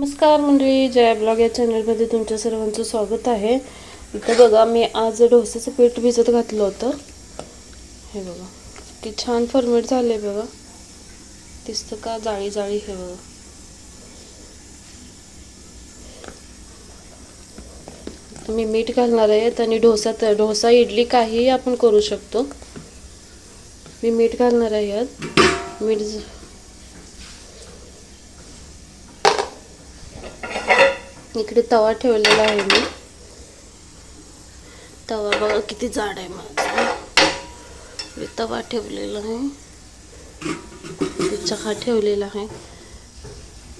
नमस्कार मंडळी जया ब्लॉग या चॅनलमध्ये तुमच्या सर्वांचं स्वागत आहे. इथं बघा मी आज डोस्याचं पीठ भिजत घातलं होतं. हे बघा की छान फॉर्मेट झालं आहे बघा. दिसतं का जाळी जाळी हे बघा. मी मीठ घालणार आहे आणि डोसा तर डोसा इडली काहीही आपण करू शकतो. मी मीठ घालणार आहे यात. मीठ इकडे तवा ठेवलेला आहे मी. तवा बघा किती जाड आहे माझा. मी तवा ठेवलेला आहे. चहा ठेवलेला आहे.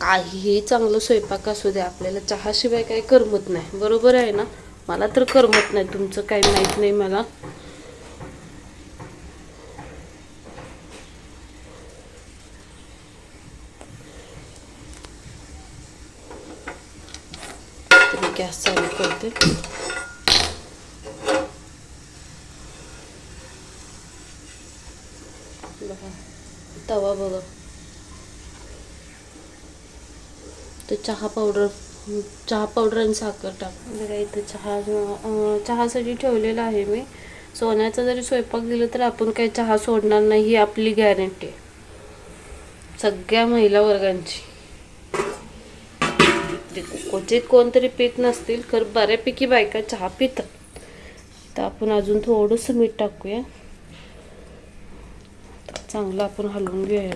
काहीही चांगलं स्वयंपाक असू दे आपल्याला चहाशिवाय काही करमत नाही. बरोबर आहे ना? मला तर करमत नाही. तुमचं काही माहीत नाही मला. गॅस चालू करते बघा तवा बघा तर चहा पावडर चहा पावडर आणि साखर टाक. बघा इथं चहा चहासाठी ठेवलेला आहे मी. सोन्याचा जरी स्वयंपाक दिला तर आपण काही चहा सोडणार नाही ही आपली गॅरंटी आहे. सगळ्या महिला वर्गांची. ते क्वचित कोणतरी पित नसतील तर बऱ्यापैकी बायका चहा पितात. तर आपण अजून थोडंसं मीठ टाकूया. चांगलं आपण हलवून घेऊया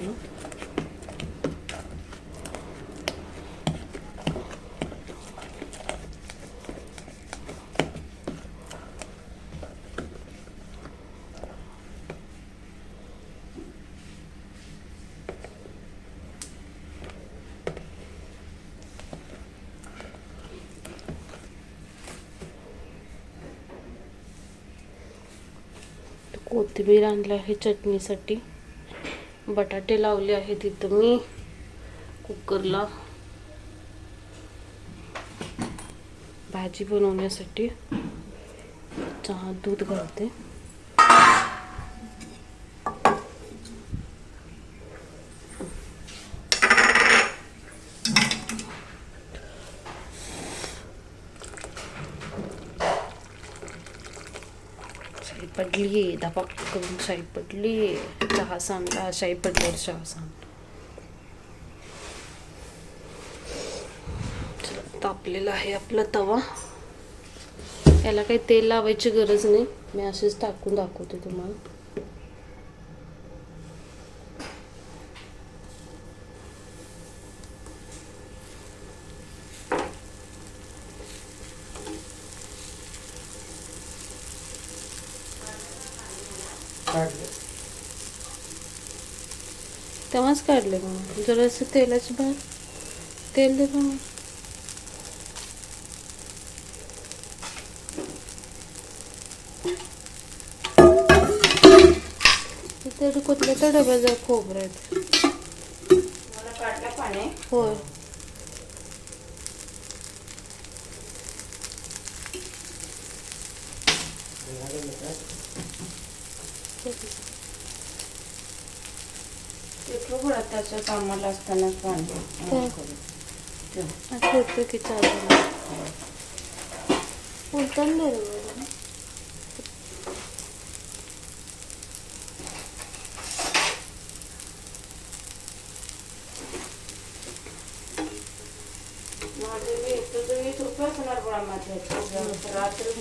कोथिंबीर आणलं आहे चटणीसाठी बटाटे लावले आहेत. तिथं मी कुकरला भाजी बनवण्यासाठी चहा दूध घालते. शाई पडली धपाक करून शाही पडली चहा सांडला शाई पडल्यावर चहा सांड तापलेला आहे आपला तवा. याला काही तेल लावायची गरज नाही. मी असेच टाकून दाखवते तुम्हाला. तेव्हाच काढले मग? जरासं तेलाची बाहेर तेल दे पण तिथे कुठल्या तर डब्यात जर खोबरं आहेत. काढलं होय. त्याच्यात आम्हाला असतानाच पाणी. होतं की चालेल. बोलताना बरोबर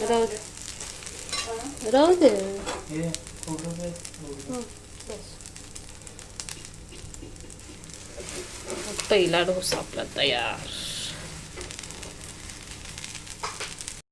राहू राहू दे. हं. पहिला डोसा आपला तयार